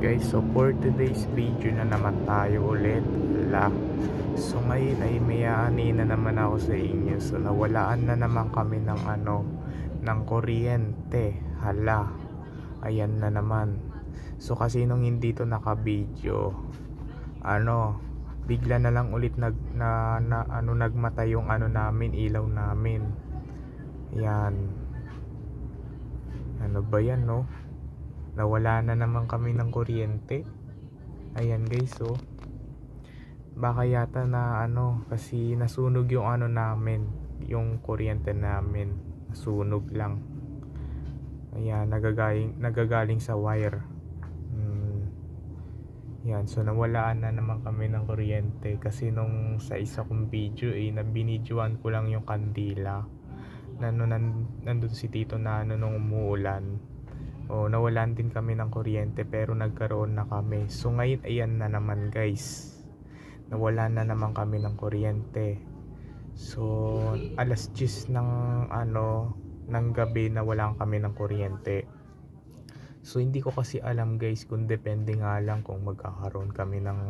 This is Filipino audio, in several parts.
guys, so for today's video na naman tayo ulit. Hala. So ngayon ay may aani na naman ako sa inyo. So nawalaan na naman kami ng ano Ng kuryente. Hala. Ayan na naman. So kasi nung hindi to naka-video Ano Bigla na lang ulit nag, na, na, ano, nagmata yung ano namin, ilaw namin. Yan Ano ba yan no? Nawala na naman kami ng kuryente. Ayan guys oh. Baka yata na ano kasi nasunog yung ano namin yung kuryente namin. Nasunog lang. Ayan nagagaling, nagagaling sa wire. Hmm. yan so nawalaan na naman kami ng kuryente. Kasi nung sa isa kong video eh nabinidyoan ko lang yung kandila. Na nan, nandun si tito na ano nung umuulan o nawalan din kami ng kuryente pero nagkaroon na kami. So ngayon ayan na naman guys. Nawalan na naman kami ng kuryente. So alas 10 ng ano ng gabi na wala kami ng kuryente. So hindi ko kasi alam guys kung depende nga lang kung magkakaroon kami ng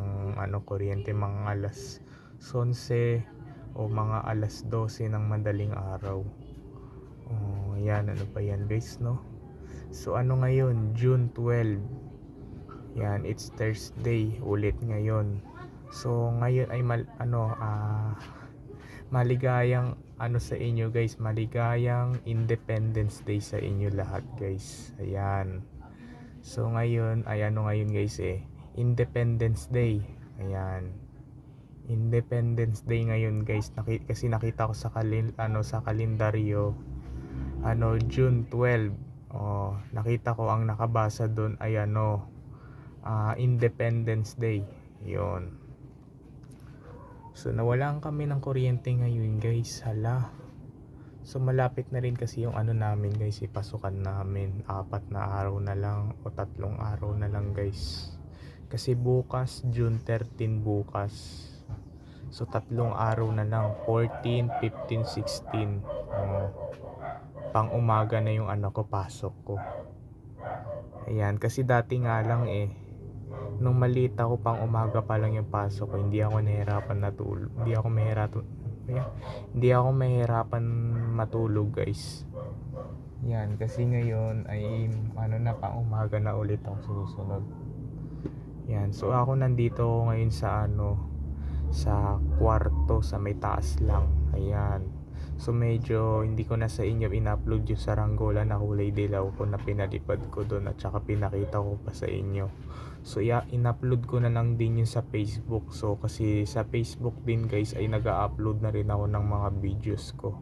ano kuryente mga alas 11 o mga alas 12 ng madaling araw. Oh, yan ano pa yan guys no? So ano ngayon? June 12. Yan, it's Thursday ulit ngayon. So ngayon ay mal, ano ah maligayang ano sa inyo guys, maligayang Independence Day sa inyo lahat guys. Ayan. So ngayon ay ano ngayon guys eh, Independence Day. Ayan. Independence Day ngayon guys. Naki, kasi nakita ko sa kalin, ano sa kalendaryo ano June 12 Oh, nakita ko ang nakabasa doon ay ano, uh, Independence Day. 'Yon. So nawalan kami ng kuryente ngayon, guys. Hala. So malapit na rin kasi yung ano namin, guys, ipasukan namin. Apat na araw na lang o tatlong araw na lang, guys. Kasi bukas, June 13 bukas. So tatlong araw na lang, 14, 15, 16. Oh pang umaga na yung ano ko pasok ko. Ayan kasi dati nga lang eh nung maliit ako pang umaga pa lang yung pasok ko hindi ako nahirapan natulog hindi ako mahirapan hindi ako mahirapan matulog guys. Yan kasi ngayon ay ano na pang umaga na ulit ang susunod. Yan so ako nandito ngayon sa ano sa kwarto sa may taas lang. Ayan So medyo hindi ko na sa inyo in-upload yung saranggola na kulay dilaw ko na pinalipad ko doon at saka pinakita ko pa sa inyo. So in-upload ko na lang din yun sa Facebook. So kasi sa Facebook din guys ay nag-upload na rin ako ng mga videos ko.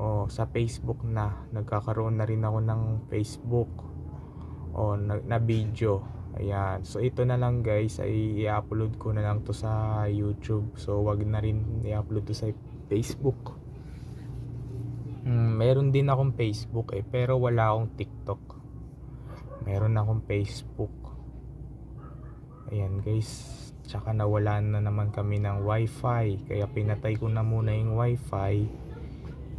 Oh, sa Facebook na nagkakaroon na rin ako ng Facebook. Oh, na, na video. Ayan. So ito na lang guys ay i-upload ko na lang to sa YouTube. So wag na rin i-upload to sa Facebook. Hmm, meron din akong Facebook eh, pero wala akong TikTok. Meron akong Facebook. Ayan guys, tsaka nawalan na naman kami ng wifi. Kaya pinatay ko na muna yung wifi.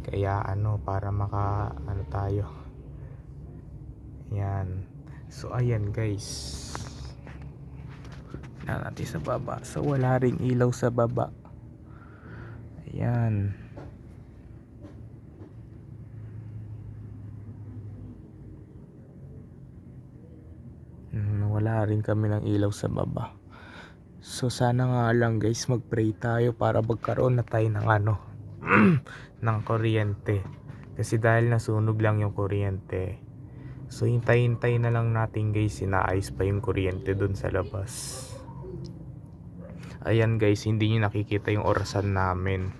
Kaya ano, para maka, ano tayo. Ayan. So ayan guys. Na natin sa baba. So wala ring ilaw sa baba. Ayan. wala rin kami ng ilaw sa baba. So sana nga lang guys mag pray tayo para magkaroon na tayo ng ano ng kuryente. Kasi dahil nasunog lang yung kuryente so hintay-hintay na lang natin guys sinaayos pa yung kuryente dun sa labas. Ayan guys hindi nyo nakikita yung orasan namin.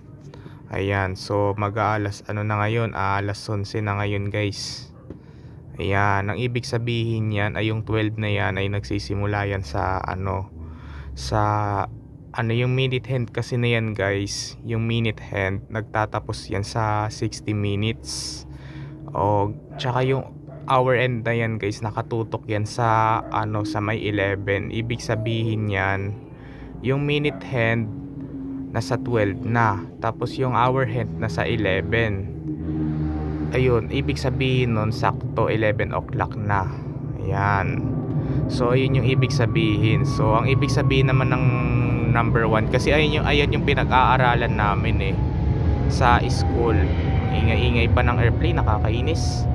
Ayan so mag-aalas ano na ngayon aalas 11 na ngayon guys Ayan, ang ibig sabihin yan ay yung 12 na yan ay nagsisimula yan sa ano sa ano yung minute hand kasi na yan guys. Yung minute hand nagtatapos yan sa 60 minutes. O tsaka yung hour end na yan guys nakatutok yan sa ano sa may 11 ibig sabihin yan yung minute hand nasa 12 na. Tapos yung hour hand nasa 11 ayun ibig sabihin nun sakto 11 o'clock na ayan So, ayun yung ibig sabihin. So, ang ibig sabihin naman ng number 1 kasi ayun yung, ayan yung pinag-aaralan namin eh sa school. Ingay-ingay pa ng airplane, nakakainis.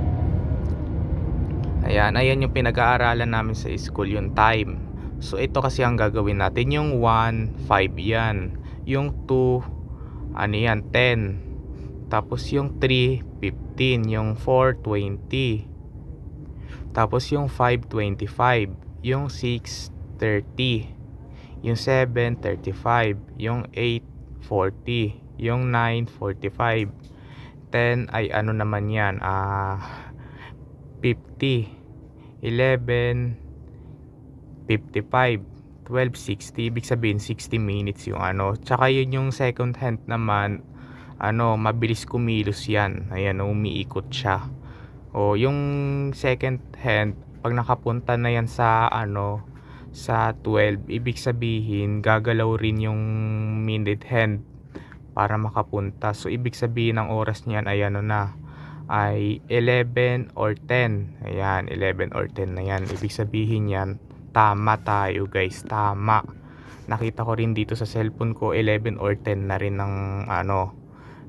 Ayan, ayan yung pinag-aaralan namin sa school, yung time. So, ito kasi ang gagawin natin. Yung 1, 5 yan. Yung 2, ano yan, 10. Tapos yung 3, 15. Yung 4, 20. Tapos yung 5, 25. Yung 6, 30. Yung 7, 35. Yung 8, 40. Yung 9, 45. 10 ay ano naman yan, ah, 50. 11, 55. 12, 60. Ibig sabihin, 60 minutes yung ano. Tsaka yun yung second hand naman, ano, mabilis kumilos yan. Ayan, umiikot siya. O, yung second hand, pag nakapunta na yan sa, ano, sa 12, ibig sabihin, gagalaw rin yung minute hand para makapunta. So, ibig sabihin ng oras niyan ay ano na, ay 11 or 10. Ayan, 11 or 10 na yan. Ibig sabihin yan, tama tayo guys, tama. Nakita ko rin dito sa cellphone ko, 11 or 10 na rin ng ano,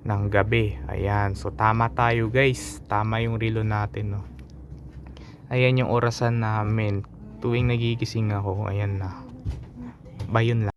ng gabi. Ayan, so tama tayo guys. Tama yung relo natin, no. Ayan yung orasan namin. Tuwing nagigising ako, ayan na. Ba yun lang.